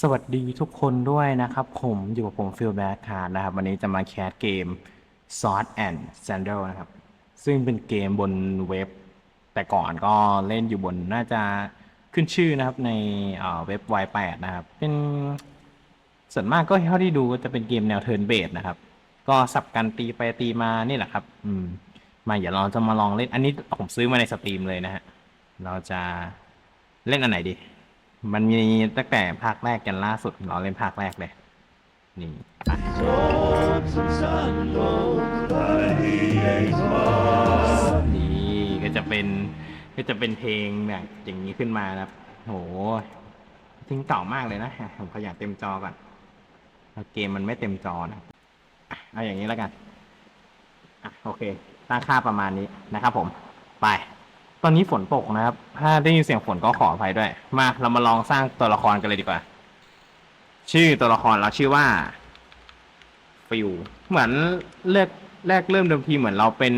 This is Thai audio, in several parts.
สวัสดีทุกคนด้วยนะครับ ผมอยู่กับผมฟิลแบคาร์นะครับ วันนี้จะมาแคสเกม Sword and Sandal นะครับ ซึ่งเป็นเกมบนเว็บ แต่ก่อนก็เล่นอยู่บนน่าจะขึ้นชื่อนะครับในเว็บ Y8 นะครับ เป็นส่วนมากก็เท่าที่ดูก็จะเป็นเกมแนวเทิร์นเบสนะครับ ก็สับกันตีไปตีมานี่แหละครับ อืม มาเดี๋ยวเราจะมาลองเล่นอันนี้ผมซื้อมาในสตรีมเลยนะฮะเราจะเล่นอันไหนดี มันมีตั้งแต่ภาคแรกกันล่าสุดเราเล่นภาคแรกเลย นี่ นี่ก็จะเป็นก็จะเป็นเพลงแบบอย่างนี้ขึ้นมานะครับโหทิ้งเก่ามากเลยนะ ผมขยับเต็มจอก่อนเกมมันไม่เต็มจอนะครับอะเอาอย่างนี้แล้วกัน อะ โอเค ตั้งค่าประมาณนี้นะครับผม ไป ตอนนี้ฝนตกนะครับ ถ้าได้ยินเสียงฝนก็ขออภัยด้วย มาเรามาลองสร้างตัวละครกันเลยดีกว่า ชื่อตัวละครเราชื่อว่า ฟิว เหมือนเลือกแรกเริ่มเดิมทีเหมือนเราเป็น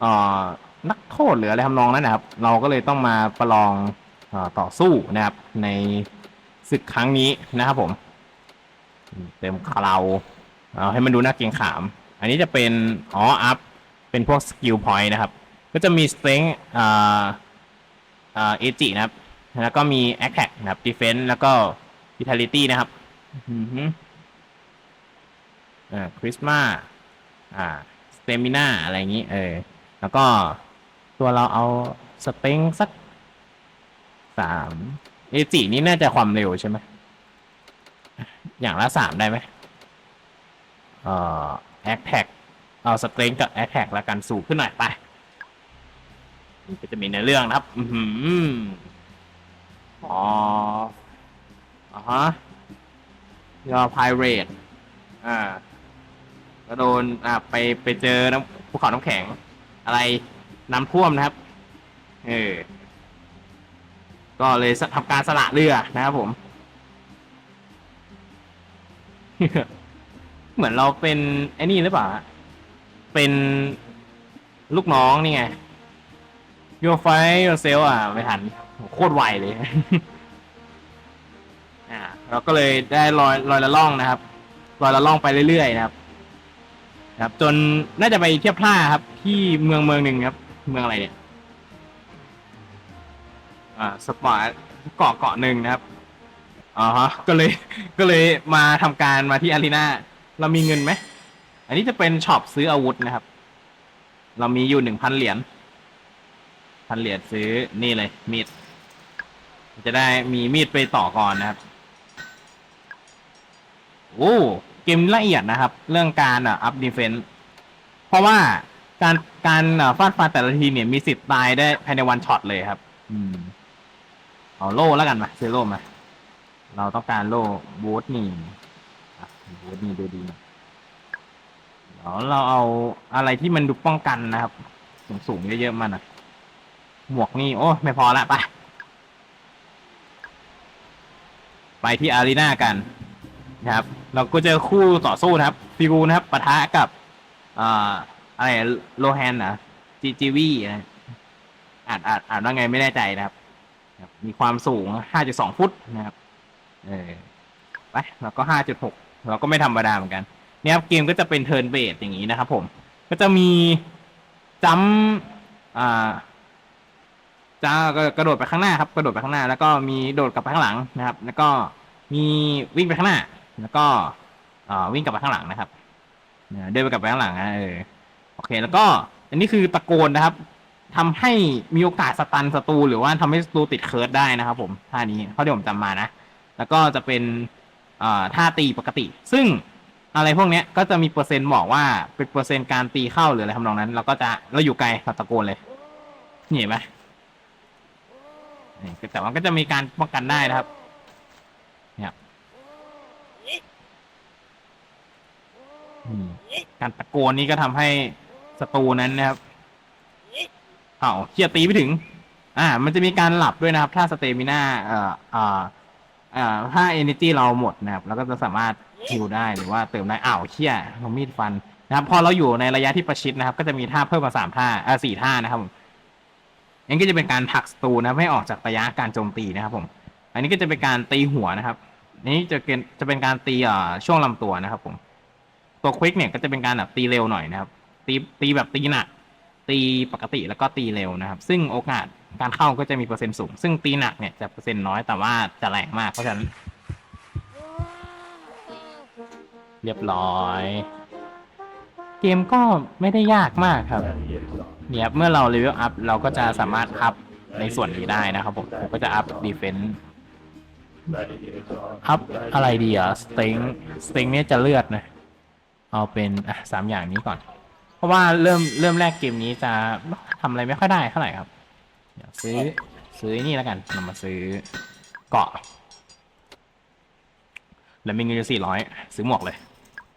เอ่อนักโทษหรืออะไรทำนองนั้นนะครับ เราก็เลยต้องมาประลองอต่อสู้นะครับ ในศึกครั้งนี้นะครับผม เต็มคาราวเอาให้มันดูน่าเกรงขาม อันนี้จะเป็นอ๋ออัพเป็นพวกสกิลพอยต์นะครับ ก็จะมีสเต็งอ่าอ่าเอจินะครับ แล้วก็มีแอคแท็กนะครับดีเฟนส์แล้วก็วิทาลิตี้นะครับอือฮึอ่าคริสมาอ่าสเตมิน่าอะไรอย่างนี้ เออ แล้วก็ตัวเราเอาสเต็งสักสามเอจินี่น่าจะความเร็วใช่ไหมอย่างละสามได้ไหมเอ่อแอคแท็กเอาสเตรนกับแอคแท็กแล้วกันสูงขึ้นหน่อยไป ก็จะมีในเรื่องนะครับ อืออ๋ออ่าฮะยอพายเรดอ่าก็โดนอ่าไปไปเจอน้ำภูเขาน้ำแข็ง อะไรน้ำท่วมนะครับ เออ ก็เลยทำการสละเรือนะครับผม เหมือนเราเป็นไอ้นี่หรือเปล่า เป็นลูกน้องนี่ไง โยไฟโยเซลอะไม่ทันโคตรไวเลย อ่าเราก็เลยได้ลอยลอยละล่องนะครับลอยละล่องไปเรื่อยๆนะครับ ครับ จนน่าจะไปเทียบท่าครับ ที่เมืองเมืองหนึ่งครับ เมืองอะไรเนี่ย อ่าสปอร์ตเกาะเกาะหนึ่งนะครับอ๋อฮะก็เลยก็เลยมาทำการมาที่อารีนาเรามีเงินไหม อันนี้จะเป็นช็อปซื้ออาวุธนะครับ เรามีอยู่หนึ่งพันเหรียญ พันเหรียญซื้อนี่เลย มีด จะได้มีมีดไปต่อก่อนนะครับ โอ้ เกมละเอียดนะครับ เรื่องการอะอัพดีเฟน s ์เพราะว่าการการฟาดฟันแต่ละทีเนี่ยมีสิทธิ์ตายได้ภายในวันช็อตเลยครับ อืม เอาโล่แล้วกันมาซื้อโล่มา เราต้องการโล่บูทนี่บูทนี่ดูดีเดี๋ยวเราเอาอะไรที่มันดูป้องกันนะครับ สูงสูงๆเยอะๆมันอะ หมวกนี่โอ้ไม่พอละไปไปที่อารีนากันนะครับ เราก็เจอคู่ต่อสู้นะครับฟิกูนะครับปะทะกับอ่าอะไรโลแฮนนะจีจีวีนะอ่านอ่านอ่านว่าไงไม่แน่ใจนะครับ มีความสูง 5.2 ฟุตนะครับ เออไปแล้วก็ 5.6 เราก็ไม่ธรรมดาเหมือนกันเนี่ยครับเกมก็จะเป็นเทิร์นเบสอย่างนี้นะครับผม ก็จะมีจัมอ่า จะกระโดดไปข้างหน้าครับกระโดดไปข้างหน้า แล้วก็มีโดดกลับไปข้างหลังนะครับ แล้วก็มีวิ่งไปข้างหน้า แล้วก็วิ่งกลับไปข้างหลังนะครับเดินไปกลับไปข้างหลังนะเออโอเค แล้วก็อันนี้คือตะโกนนะครับทำให้มีโอกาสสตันศัตรูหรือว่าทำให้ศัตรูติดเคิร์ดได้นะครับ ผมท่านี้เท่าที่ผมจำมานะแล้วก็จะเป็นท่าตีปกติ ซึ่งอะไรพวกนี้ก็จะมีเปอร์เซ็นต์บอกว่าเป็นเปอร์เซ็นต์การตีเข้าหรืออะไรทำนองนั้น เราก็จะเราอยู่ไกลเราตะโกนเลยเห็นไหม แต่ว่าก็จะมีการป้องกันได้นะครับ เนี่ยการตะโกนนี้ก็ทำให้ศัตรูนั้นนะครับเอาเชียตีไม่ถึง อ่า มันจะมีการหลับด้วยนะครับ ถ้าสเตมิน่าเอ่อเอ่อเอ่อถ้าเอเนจีเราหมดนะครับแล้วก็จะสามารถฮิวได้หรือว่าเติมได้อ้าวเชี่ยเรามีดฟันนะครับ พอเราอยู่ในระยะที่ประชิดนะครับ ก็จะมีท่าเพิ่มมาสามท่าอ่อสี่ท่านะครับ อันนี้ก็จะเป็นการผลักศัตรูนะครับให้ออกจากระยะการโจมตีนะครับผม อันนี้ก็จะเป็นการตีหัวนะครับนี้จะเป็นจะเป็นการตีอ่าช่วงลำตัวนะครับ ผม ตัวควิกเนี่ยก็จะเป็นการแบบตีเร็วหน่อยนะครับ ตีตีแบบตีหนักตีปกติแล้วก็ตีเร็วนะครับ ซึ่งโอกาสการเข้าก็จะมีเปอร์เซ็นต์สูง ซึ่งตีหนักเนี่ยจะเปอร์เซ็นต์น้อยแต่ว่าจะแรงมากเพราะฉะนั้น เรียบร้อย เกมก็ไม่ได้ยากมากครับ เนี่ยเมื่อเราเลเวลอัพเราก็จะสามารถอัพในส่วนนี้ได้นะครับผมผมก็จะอัพดีเฟนส์อัพอะไรดีอะสเต็งสเต็งเนี่ยจะเลือดนะเอาเป็นอะสามอย่างนี้ก่อน เพราะว่าเริ่มเริ่มแรกเกมนี้จะทำอะไรไม่ค่อยได้เท่าไหร่ครับเดี๋ยวซื้อซื้อนี่แล้วกันเรามาซื้อเกาะแล้วมีเงินอยู่สี่ร้อยซื้อหมวกเลย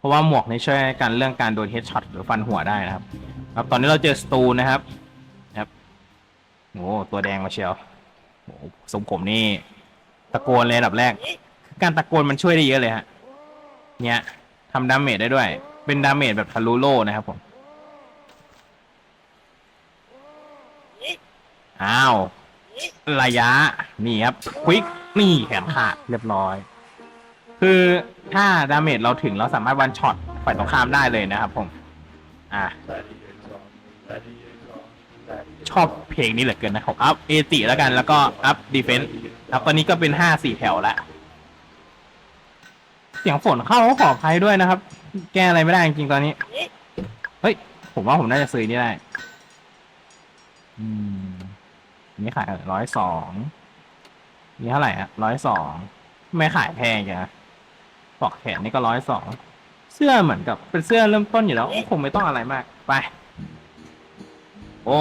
ราะว่าหมวกนี่ช่วยกันเรื่องการโดนเฮดช็อตหรือฟันหัวได้นะครับ ครับตอนนี้เราเจอสตูนะครับนะครับโอ้ตัวแดงมาเชียวโอ้สมผมนี่ตะโกนเลยอันดับแรก การตะโกนมันช่วยได้เยอะเลยฮะเนี่ยทำดาเมจได้ด้วย เป็นดาเมจแบบทะลุโล่นะครับผมอ้าวระยะนี่ครับควิกนี่แขนขาดเรียบร้อย คือถ้าดาเมจเราถึงเราสามารถวันช็อตฝ่ายตรงข้ามได้เลยนะครับผม อะ ชอบเพลงนี้เหลือเกินนะครับอัพเอติแล้วกันแล้วก็อัพดีเฟนส์ครับตอนนี้ก็เป็นห้าสี่แถวแล้วเสียงฝนเข้าก็ขออภัยด้วยนะครับ แก้อะไรไม่ได้จริงๆตอนนี้ เฮ้ย ผมว่าผมน่าจะซื้อนี่ได้ อืมนนี้ขายร้อยสองนี่เท่าไหร่อะร้อยสองไม่ขายแพงจ้ะ ปลอกแขนนี่ก็ร้อยสองเสื้อเหมือนกับเป็นเสื้อเริ่มต้นอยู่แล้วคงไม่ต้องอะไรมาก ไป โอ้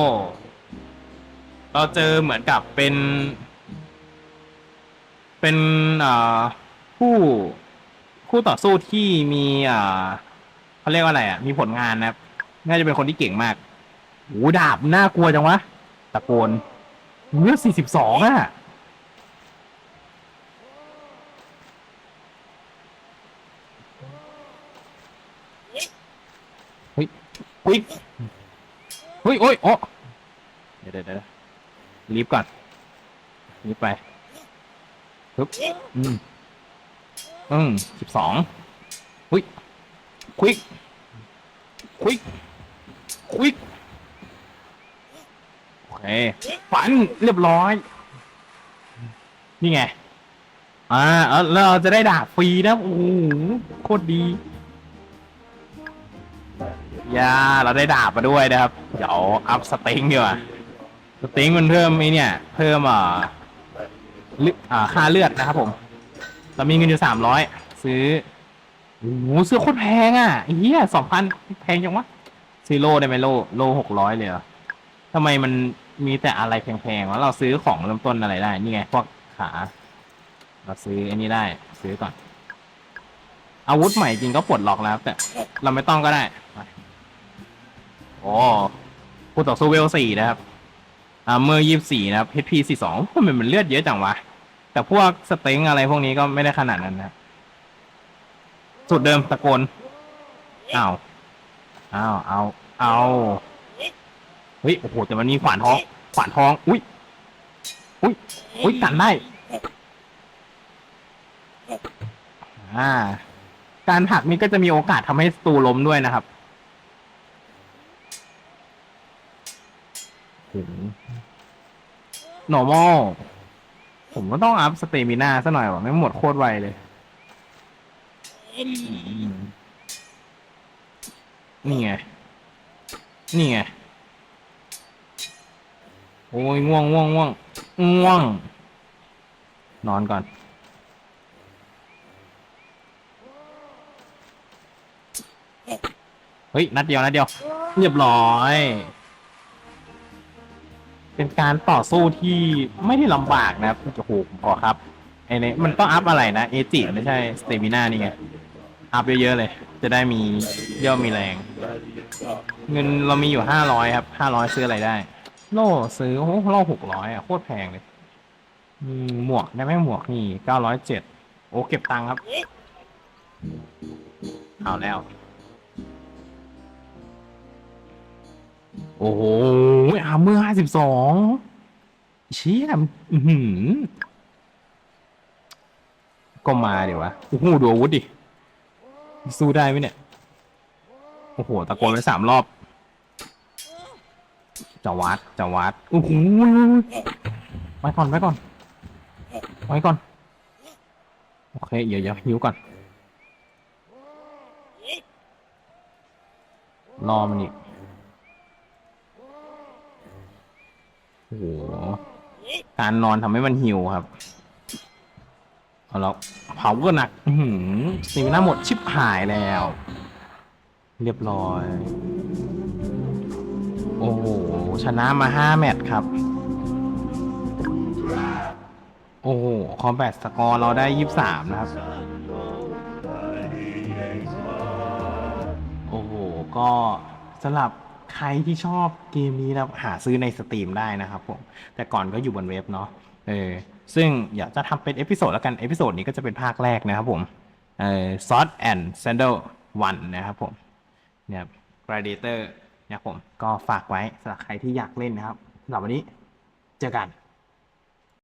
เราเจอเหมือนกับเป็น เป็นเอ่อผู้คู่ต่อสู้ที่มีเอ่อเขาเรียกว่าอะไรอะ มีผลงานนะครับ น่าจะเป็นคนที่เก่งมากโอ้ดาบน่ากลัวจังวะตะโกนเลือดสี่สิบสองอะ เฮ้ย เฮ้ยเฮ้ยโอ้ยโอ้เดี๋ยวเดี๋ยวเดี๋ยวรีบก่อนรีบไปปึ๊บอืมอืมสิบสองหุ้ยควิกควิกควิกโอเคฝันเรียบร้อย นี่ไง อ่าเอาแล้วเราจะได้ดาบฟรีนะ โอ้โหโคตรดี ยาเราได้ดาบมาด้วยนะครับ เดี๋ยวอัพสต็งดีกว่าสต็งมันเพิ่มไอ้เนี่ย เพิ่มอ่าเลือดอ่าค่าเลือดนะครับผม เรามีเงินอยู่สามร้อยซื้อโอ้โหเสื้อโคตรแพงอะเหี้ยสองพันแพงจังวะซื้อโลได้ไหมโลโลหกร้อยเลยเหรอทำไมมันมีแต่อะไรแพงๆวะเราซื้อของเริ่มต้นอะไรได้ นี่ไงพวกขา เราซื้ออันนี้ได้ ซื้อก่อน อาวุธใหม่จริงก็ปลดล็อกแล้วแต่เราไม่ต้องก็ได้ โอ้ผู้ต่อสู้เวลสี่นะครับอ่าเมื่อยี่สี่นะครับ HP สี่สองมันมันเลือดเยอะจังวะ แต่พวกสเต็งอะไรพวกนี้ก็ไม่ได้ขนาดนั้นนะสุดเดิมตะโกนอ้าวอ้าวเอาเอาเฮ้ยโอ้โหแต่มันมีขวานทอง ขวานทอง อุ้ยอุ้ยอุ้ยกันได้อ่า การผลักนี้ก็จะมีโอกาสทำให้สตูล้มด้วยนะครับ โอ้โห normal ผมก็ต้องอัพสเตมินาซะหน่อยว่ะไม่งหมดโคตรไวเลยอืมนี่ไง นี่ไง โอ้ยง่วงง่วงง่วงง่วง นอนก่อน เฮ้ย นัดเดียว นัดเดียว เรียบร้อย เป็นการต่อสู้ที่ไม่ได้ลำบากนะครับโอ้โหผมพอครับไอ้นี่มันต้องอัพอะไรนะเอจิไม่ใช่สเตมิน่านี่ไงอัพเยอะๆเลย จะได้มีเยี่ยวมีแรง เงินเรามีอยู่ห้าร้อยครับห้าร้อยซื้ออะไรได้ โล่ซื้อโอ้โหโล่หกร้อยอะโคตรแพงเลยอืมหมวกได้ไหมหมวกนี่เก้าร้อยเจ็ดโอ้เก็บตังค์ครับ เอาแล้ว โอ้โหอาเมื่อห้าสิบสองเชี่ยอือหือก็มาเดี๋ยววะโอ้โหดูอาวุธดิ สู้ได้ไหมเนี่ย โอ้โห ตะโกนไปสามรอบจะวัดจะวัดโอ้โหไว้ก่อนไว้ก่อนไว้ก่อน โอเค เดี๋ยวเดี๋ยวหิวก่อน รอมันอีก อ้โหการนอนทำให้มันหิวครับเอาแล้วเผาก็หนักหือสีหน้าหมดชิบหายแล้ว เรียบร้อย โอ้โห ชนะมาห้าแมตช์ครับ โอ้โห คอมแบทสกอร์เราได้ยี่สามนะครับ โอ้โห ก็สำหรับ ใครที่ชอบเกมนี้นะครับหาซื้อในสตรีมได้นะครับผมแต่ก่อนก็อยู่บนเว็บเนาะเออซึ่งอยากจะทำเป็นเอพิโซดแล้วกันเอพิโซดนี้ก็จะเป็นภาคแรกนะครับผมเออ Sword and Sandal 1นะครับผมเนี่ย Gladiator นะครับผมก็ฝากไว้สำหรับใครที่อยากเล่นนะครับสำหรับวันนี้เจอกัน